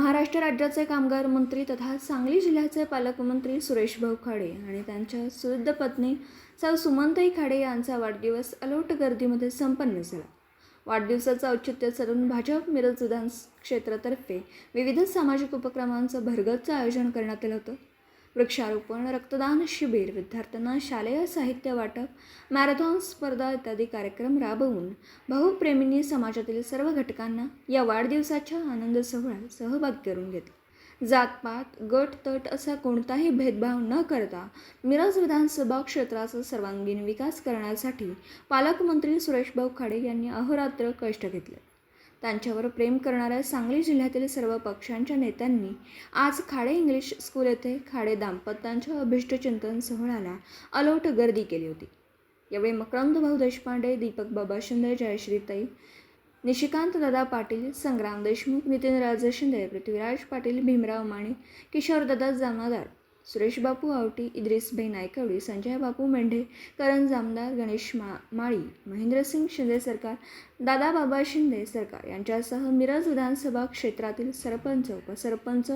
महाराष्ट्र राज्याचे कामगार मंत्री तथा सांगली जिल्ह्याचे पालकमंत्री सुरेश भाऊ खाडे आणि त्यांच्या सुवृद्ध पत्नी सौ सुमंताई खाडे यांचा वाढदिवस अलोट गर्दीमध्ये संपन्न झाला. वाढदिवसाचं औचित्य साधून भाजप मिरज विधान क्षेत्रातर्फे विविध सामाजिक उपक्रमांचं भरगतचं आयोजन करण्यात आलं होतं. वृक्षारोपण रक्तदान शिबिर विद्यार्थ्यांना शालेय साहित्य वाटप मॅरेथॉन स्पर्धा इत्यादी कार्यक्रम राबवून भाऊप्रेमींनी समाजातील सर्व घटकांना या वाढदिवसाच्या आनंद सोहळ्यात सहभाग करून घेतला. जातपात गट तट असा कोणताही भेदभाव न करता मिरज विधानसभा क्षेत्राचा सर्वांगीण विकास करण्यासाठी पालकमंत्री सुरेशभाऊ खाडे यांनी अहोरात्र कष्ट घेतले. त्यांच्यावर प्रेम करणाऱ्या सांगली जिल्ह्यातील सर्व पक्षांच्या नेत्यांनी आज खाडे इंग्लिश स्कूल येथे खाडे दाम्पत्यांच्या अभिष्टचिंतन सोहळ्याला अलोट गर्दी केली होती. यावेळी मकरंद भाऊ देशपांडे दीपक बाबा शिंदे जयश्रीताई निशिकांत दादा पाटील संग्राम देशमुख नितीनराज शिंदे पृथ्वीराज पाटील भीमराव माने किशोरदादा जामादार सुरेशबापू आवटी इद्रिसभाई नायकवडी संजय बापू मेंढे करण जामदार गणेश मा माळी महेंद्रसिंग शिंदे सरकार दादाबाबा शिंदे सरकार यांच्यासह मिरज विधानसभा क्षेत्रातील सरपंच उपसरपंच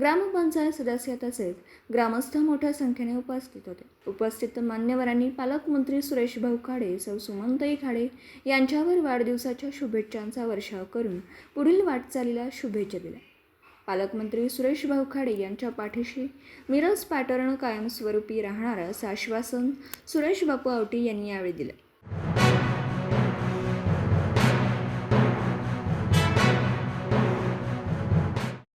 ग्रामपंचायत सदस्य तसेच ग्रामस्थ मोठ्या संख्येने उपस्थित होते. उपस्थित मान्यवरांनी पालकमंत्री सुरेशभाऊ खाडे सौ सुमंतई खाडे यांच्यावर वाढदिवसाच्या शुभेच्छांचा वर्षाव करून पुढील वाटचालीला शुभेच्छा दिल्या. पालकमंत्री सुरेश भाऊ खाडे यांच्या पाठीशी मिरज पॅटर्न कायमस्वरूपी राहणार असं आश्वासन सुरेश बापू आवटी यांनी यावेळी दिलं.